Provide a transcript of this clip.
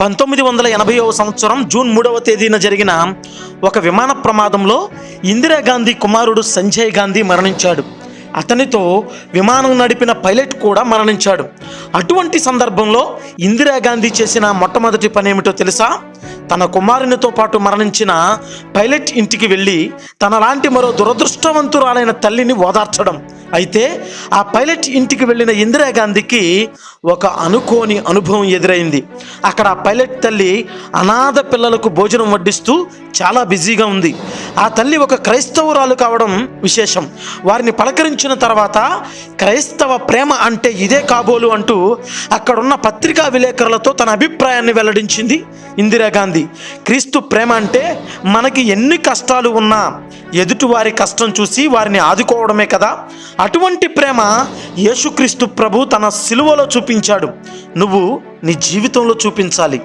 పంతొమ్మిది వందల ఎనభైవ సంవత్సరం జూన్ మూడవ తేదీన జరిగిన ఒక విమాన ప్రమాదంలో ఇందిరాగాంధీ కుమారుడు సంజయ్ గాంధీ మరణించాడు. అతనితో విమానం నడిపిన పైలట్ కూడా మరణించాడు. అటువంటి సందర్భంలో ఇందిరాగాంధీ చేసిన మొట్టమొదటి పని ఏమిటో తెలుసా? తన కుమారునితో పాటు మరణించిన పైలట్ ఇంటికి వెళ్ళి తనలాంటి మరో దురదృష్టవంతురాలైన తల్లిని ఓదార్చడం. అయితే ఆ పైలట్ ఇంటికి వెళ్ళిన ఇందిరాగాంధీకి ఒక అనుకోని అనుభవం ఎదురైంది. అక్కడ ఆ పైలట్ తల్లి అనాథ పిల్లలకు భోజనం వడ్డిస్తూ చాలా బిజీగా ఉంది. ఆ తల్లి ఒక క్రైస్తవురాలు కావడం విశేషం. వారిని పలకరించిన తర్వాత క్రైస్తవ ప్రేమ అంటే ఇదే కాబోలు అంటూ అక్కడున్న పత్రికా విలేకరులతో తన అభిప్రాయాన్ని వెల్లడించింది ఇందిరాగాంధీ. క్రీస్తు ప్రేమ అంటే మనకి ఎన్ని కష్టాలు ఉన్నా ఎదుటివారి కష్టం చూసి వారిని ఆదుకోవడమే కదా. అటువంటి ప్రేమ యేసుక్రీస్తు ప్రభు తన సిలువలో చూపించాడు. నువ్వు నీ జీవితంలో చూపించాలి.